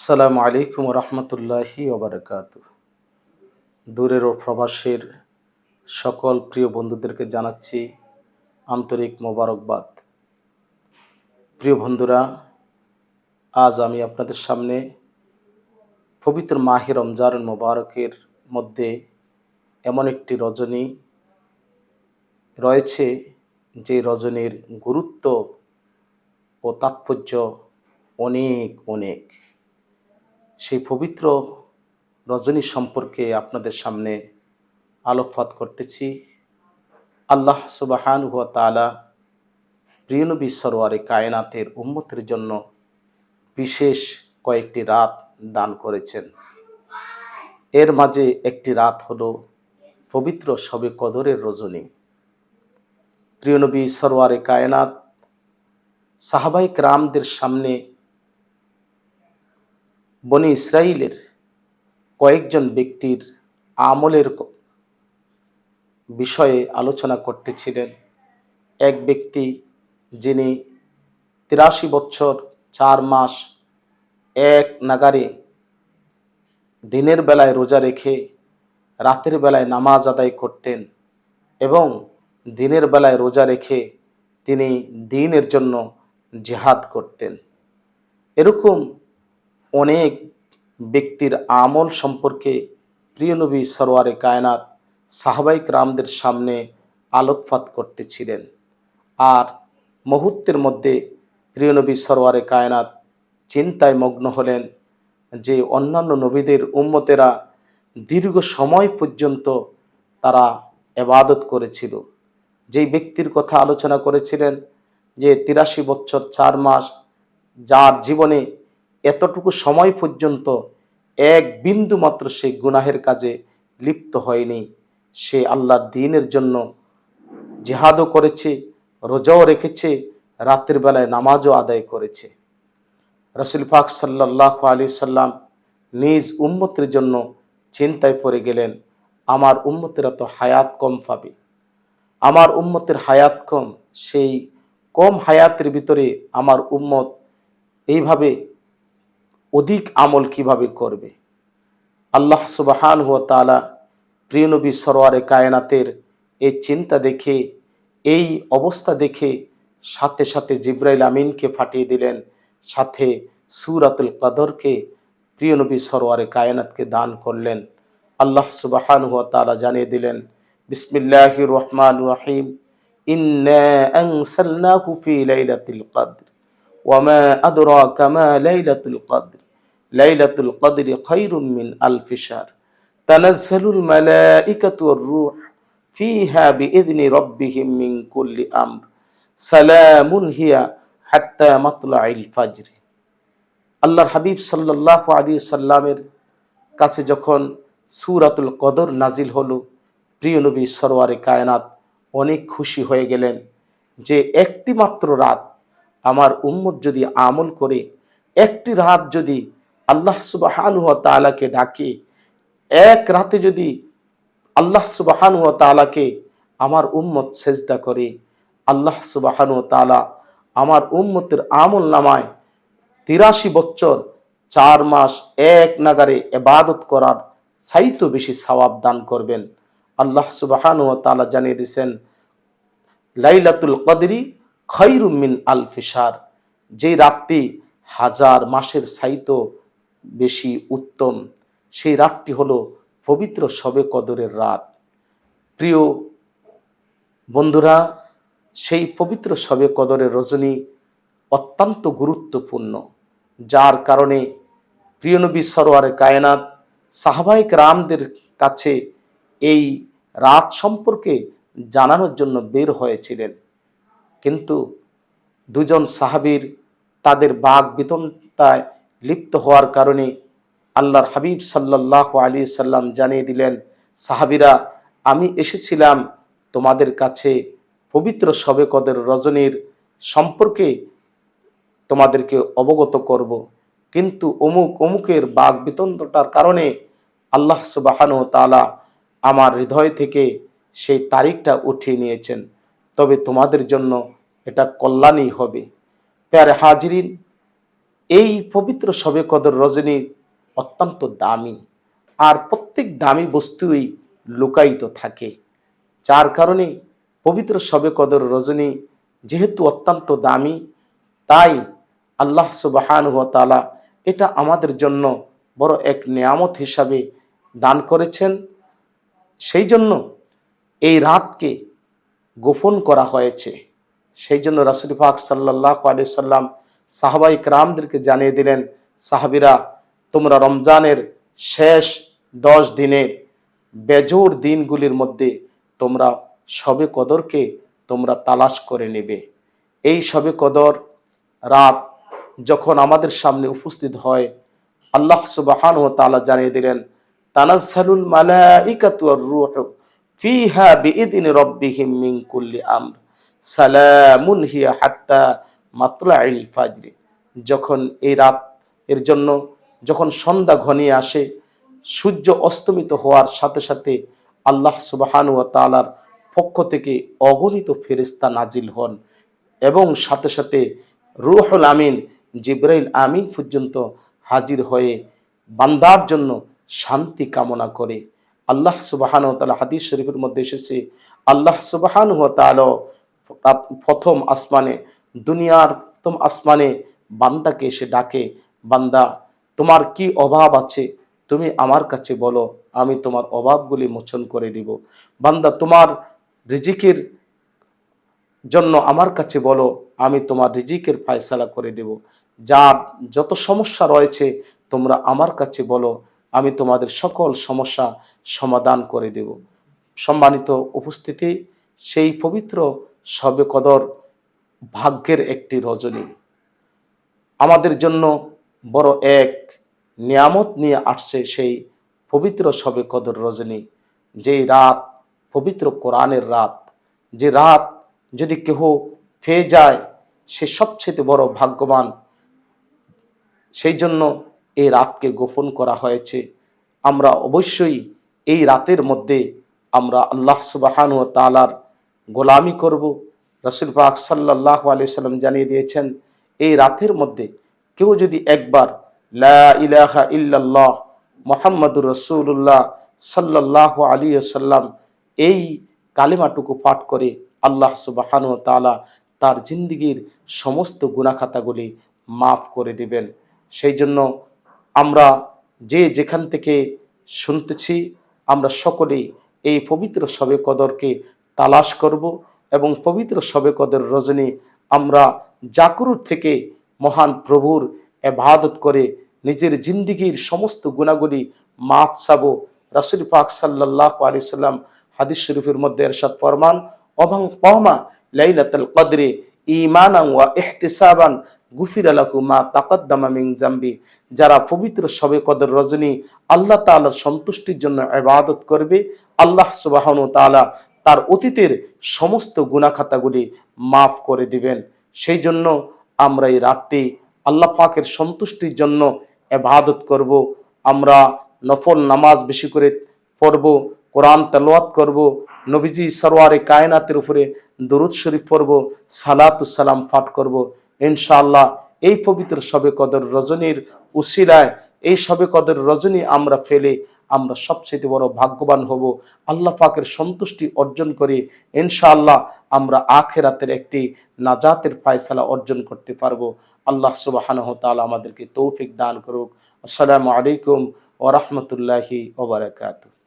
আসসালামু আলাইকুম রহমতুল্লাহি ওবরাকাত। দূরের ও প্রবাসের সকল প্রিয় বন্ধুদেরকে জানাচ্ছি আন্তরিক মোবারকবাদ। প্রিয় বন্ধুরা, আজ আমি আপনাদের সামনে পবিত্র মাহে রমজান মোবারকের মধ্যে এমন একটি রজনী রয়েছে, যে রজনীর গুরুত্ব ও তাৎপর্য অনেক অনেক। সেই পবিত্র রজনী সম্পর্কে আপনাদের সামনে আলোকপাত করতেছি। আল্লাহ সুবাহান হুয়া তালা প্রিয়নবী সরোয়ারে কায়নাতের উন্মতির জন্য বিশেষ কয়েকটি রাত দান করেছেন। এর মাঝে একটি রাত হলো পবিত্র সবে কদরের রজনী। প্রিয়নবী সরোয়ারে কায়নাত সাহাবাইক রামদের সামনে বনি ইসরায়েলের কয়েকজন ব্যক্তির আমলের বিষয়ে আলোচনা করতেছিলেন। এক ব্যক্তি যিনি তিরাশি বছর চার মাস এক নাগারে দিনের বেলায় রোজা রেখে রাতের বেলায় নামাজ আদায় করতেন এবং দিনের বেলায় রোজা রেখে তিনি দিনের জন্য জেহাদ করতেন। এরকম অনেক ব্যক্তির আমল সম্পর্কে প্রিয় নবী সরোয়ারে কায়নাত সাহাবাইক রামদের সামনে আলোকপাত করতেছিলেন। আর মুহূর্তের মধ্যে প্রিয় নবী সরোয়ারে কায়নাত চিন্তায় মগ্ন হলেন যে অন্যান্য নবীদের উম্মতেরা দীর্ঘ সময় পর্যন্ত তারা এবাদত করেছিল। যেই ব্যক্তির কথা আলোচনা করেছিলেন যে তিরাশি বছর চার মাস যার জীবনে এতটুকু সময় পর্যন্ত এক বিন্দু মাত্র সে গুনাহের কাজে লিপ্ত হয়নি। সে আল্লাহর দিনের জন্য জেহাদও করেছে, রোজাও রেখেছে, রাতের বেলায় নামাজও আদায় করেছে। রসুল পাক সাল্লাহ আলি সাল্লাম নিজ উম্মতের জন্য চিন্তায় পড়ে গেলেন, আমার উম্মতেরা তো হায়াত কম পাবে। আমার উম্মতের হায়াত কম, সেই কম হায়াতের ভিতরে আমার উম্মত এইভাবে অধিক আমল কীভাবে করবে? আল্লাহ সুবাহান হুয়া তালা প্রিয়নবী সরোয়ারে কায়নাতের এই চিন্তা দেখে, এই অবস্থা দেখে সাথে সাথে জিব্রাইল আমিনকে ফাটিয়ে দিলেন, সাথে সুরাতুল কাদরকে প্রিয়নবী সরোয়ারে কায়নাতকে দান করলেন। আল্লাহ সুবাহান হুয়া তালা জানিয়ে দিলেন বিসমিল্লাহ রহমান রাহিম ইন্নাহু হুফি লাইলাতুল কদর, ওয়া মা আদরাকা লাইলাতুল কদ্র। লাইলাতুল কদরি খৈরুম মিন আলফিসার তানাজ্জালুল মালাইকাতু ওয়ার রূহ ফিহা বিইذনি রাব্বিহিম মিন কুল্লি আমর। সালামুন হিয়া হাত্তা মাতলাইল ফাজর। আল্লাহর হাবিব সাল্লাল্লাহু আলাইহি সাল্লামের কাছে যখন সূরাতুল কদর নাজিল হলো, প্রিয় নবী সরোয়ারে কায়নাত অনেক খুশি হয়ে গেলেন যে একটি মাত্র রাত আমার উম্মত যদি আমল করে, একটি রাত যদি আল্লাহ সুবাহানু তালাকে ডাকে। এক রাতে যদি আল্লাহ সুবাহানু তালাকে আমার উম্মত সেজদা করে, আল্লাহ সুবাহানু তালা আমার উম্মতের আমল নামায় তিরাশি বছর, চার মাস, এক নাগারে এবাদত করার চাইতো বেশি সওয়াব দান করবেন। আল্লাহ সুবাহানু তালা জানিয়ে দিয়েছেন, লাইলাতুল কদরি খৈরুম মিন আল ফিসার যে রাতটি হাজার মাসের সাইতো বেশি উত্তম। সেই রাতটি হলো পবিত্র সবে কদরের রাত। প্রিয় বন্ধুরা, সেই পবিত্র সবে কদরের রজনী অত্যন্ত গুরুত্বপূর্ণ, যার কারণে প্রিয়নবী সরোয়ারে কায়নাত সাহাবাহিক রামদের কাছে এই রাত সম্পর্কে জানানোর জন্য বের হয়েছিলেন। কিন্তু দুজন সাহাবীর তাদের বাঘ বেতনটায় লিপ্ত হওয়ার কারণে আল্লাহর হাবিব সাল্লাহ আলী সাল্লাম জানিয়ে দিলেন, সাহাবিরা, আমি এসেছিলাম তোমাদের কাছে পবিত্র সবে কদের রজনীর সম্পর্কে তোমাদেরকে অবগত করব। কিন্তু অমুক, অমুকের বাঘ বেতনটার কারণে আল্লাহ সুবাহানু তালা আমার হৃদয় থেকে সেই তারিখটা উঠিয়ে নিয়েছেন। তবে তোমাদের জন্য এটা কল্যাণই হবে। প্যারে হাজরিন এই পবিত্র সবে কদর রজনী অত্যন্ত দামি আর প্রত্যেক দামি বস্তুই লুকায়িত থাকে। যার কারণে পবিত্র সবে কদর রজনী যেহেতু অত্যন্ত দামি, তাই আল্লাহ সুবাহান তালা এটা আমাদের জন্য বড় এক নিয়ামত হিসাবে দান করেছেন। সেই জন্য এই রাতকে গোপন করা হয়েছে। সেই জন্য রাসুল সাল্লাহ আলি সাল্লাম সাহাবাই ক্রামদেরকে জানিয়ে দিলেন, সাহাবিরা, তোমরা রমজানের শেষ দশ দিনের বেজোর দিনগুলির মধ্যে তোমরা সবে কদরকে তোমরা তালাশ করে নেবে। এই সবে কদর রাত যখন আমাদের সামনে উপস্থিত হয়, আল্লাহ সুবাহান ও তালা জানিয়ে দিলেন, তানাজ্জালুল মালাইকাতু আর রূহ ফিহা বিইذن রব্বিহিম মিন কুল্লি আমর। হাত্তা মাতলাইল ফাজরি, যখন এই রাত এর জন্য যখন সন্ধ্যা ঘনিয়ে আসে, সূর্য অস্তমিত হওয়ার সাথে সাথে আল্লাহ সুবাহানু তালার পক্ষ থেকে অগণিত ফেরিস্তা নাজিল হন এবং সাথে সাথে রুহুল আমিন, জিব্রাইল আমিন পর্যন্ত হাজির হয়ে বান্দার জন্য শান্তি কামনা করে। আল্লাহ সুবাহান তালা হাদিস শরীফের মধ্যে এসেছে, আল্লাহ সুবাহান প্রথম আসমানে দুনিয়ার প্রথম আসমানে বান্দাকে এসে ডাকে, বান্দা, তোমার কি অভাব আছে? তুমি আমার কাছে বলো, আমি তোমার অভাবগুলি মোচন করে দিব। বান্দা, তোমার রিজিকের জন্য আমার কাছে বলো, আমি তোমার রিজিকের ফায়সালা করে দেব। যার যত সমস্যা রয়েছে, তোমরা আমার কাছে বলো, আমি তোমাদের সকল সমস্যা সমাধান করে দেব। সম্মানিত উপস্থিতি, সেই পবিত্র সবে কদর ভাগ্যের একটি রজনী। আমাদের জন্য বড় এক নিয়ামত নিয়ে আসছে সেই পবিত্র সবে কদর রজনী। যেই রাত, পবিত্র কোরআনের রাত, যে রাত যদি কেহ পেয়ে যায়, সে সবচেয়ে বড় ভাগ্যবান। সেই জন্য এই রাতকে গোপন করা হয়েছে। আমরা অবশ্যই এই রাতের মধ্যে আমরা আল্লাহ সুবাহান তালার গোলামি করব। রসুল পাক সাল্লাহ আলি সাল্লাম জানিয়ে দিয়েছেন, এই রাতের মধ্যে কেউ যদি একবার লা ইলাহা মোহাম্মদুর রসুল্লাহ সাল্লাহ আলী সাল্লাম এই কালিমাটুকু পাঠ করে আল্লাহ সুবাহান তালা তার জিন্দিগির সমস্ত গুণাখাতাগুলি মাফ করে দিবেন। সেই জন্য আমরা যে যেখান থেকে শুনতেছি, আমরা সকলেই এই পবিত্র সবে কদরকে তালাশ করব। এবং পবিত্র সবে কদর রজনী আমরা জাকরুর থেকে মহান প্রভুর এবাদত করে নিজের জিন্দিগির সমস্ত গুণাগুলি মাফ চাবো। রাসুল পাক সাল্লাহ আলি সাল্লাম হাদিস শরীফের মধ্যে এরশাদ ফরমান, অভাং পহমা লাইলাতুল কদরে ইমানাং ওয়া ইহতিসাবান গুফির আলাকু মা তাকদ্দামা মিং জাম্বি। যারা পবিত্র সবে কদর রজনী আল্লাহ তাআলার সন্তুষ্টির জন্য ইবাদত করবে, আল্লাহ সুবহানাহু তাআলা তার অতীতের সমস্ত গুনাখাতাগুলি মাফ করে দিবেন। সেই জন্য আমরা এই রাতটি আল্লাহ পাকের সন্তুষ্টির জন্য এবাদত করব। আমরা নফল নামাজ বেশি করে পড়ব, কোরআন তেলোয়াত করব, নবীজি সরোয়ারে কায়নাতের উপরে দরুদ শরীফ পড়ব সালাতুসালাম পাঠ করব। ইনশাআল্লাহ এই পবিত্র সবে কদর রজনীর উসিলায় এই সবে কদের রজনী আমরা ফেলে আমরা সবচেয়ে বড় ভাগ্যবান হব। আল্লাহ পাকের সন্তুষ্টি অর্জন করে ইনশাআল্লাহ আমরা আখেরাতের একটি নাজাতের ফায়সালা অর্জন করতে পারব। আল্লাহ তাআলা আমাদেরকে তৌফিক দান করুক। আসসালামু আলাইকুম ওরহমতুল্লাহি ওবরাকাতুহ